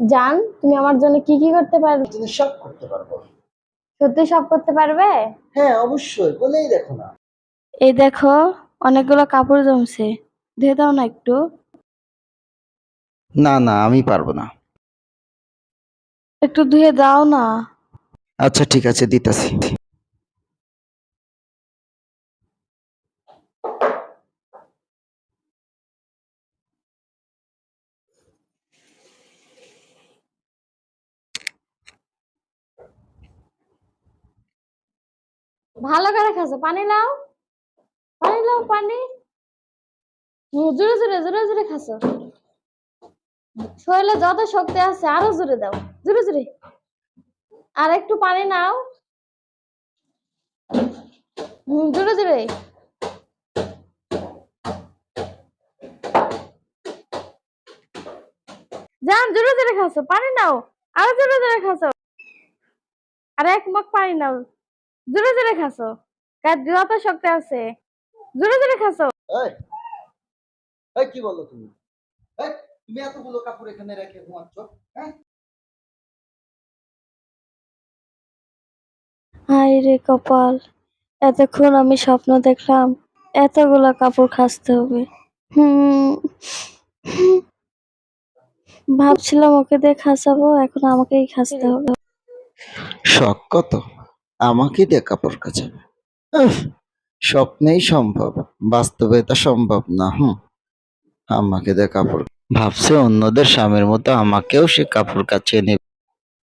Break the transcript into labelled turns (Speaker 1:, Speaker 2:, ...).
Speaker 1: জান তুমি আমার জন্য কি কি করতে পারবে?
Speaker 2: তুমি সব করতে পারব।
Speaker 1: সত্যি সব করতে পারবে?
Speaker 2: হ্যাঁ অবশ্যই বলেই দেখো না।
Speaker 1: এই দেখো অনেকগুলো কাপড় জমছে। ধুয়ে দাও না একটু।
Speaker 2: না না আমি পারব না।
Speaker 1: একটু ধুয়ে দাও না।
Speaker 2: আচ্ছা ঠিক আছে দিতাছি।
Speaker 1: ভালো করে খাসো পানি নাও। পানি নাও, পানি। জোরে জোরে জোরে জোরে খাসো শরীরে যত শক্তি আছে আরও জোরে দাও। জোরে জোরে। আর একটু পানি নাও। জোরে জোরে। যান জোরে জোরে খাসো পানি নাও। আরও জোরে জোরে খাসো আর এক মগ পানি নাও। জোরে জোরে খাসো। গায়ে যত শক্তি আছে। জোরে জোরে খাসো।
Speaker 2: এই এই কি বলো তুমি? এই তুমি এতগুলো কাপড় এখানে রেখে ঘুমাচ্ছ হ্যাঁ?
Speaker 1: হায় রে কপাল এতক্ষণ আমি স্বপ্ন দেখলাম এতগুলা কাপড় খাসতে হবে। হুম। ভাবছিলাম ওকে দিয়ে খাসাবো এখন আমাকেই খাসতে হবে।
Speaker 2: শখ কত? আমাকে দিয়ে কাপড় উফ, স্বপ্নেই সম্ভব বাস্তবে তা সম্ভব না হুম। আমাকে দিয়ে কাপড় ভাবছে অন্যদের স্বামীর মতো আমাকেও সে কাপড় কাচিয়ে নেবে।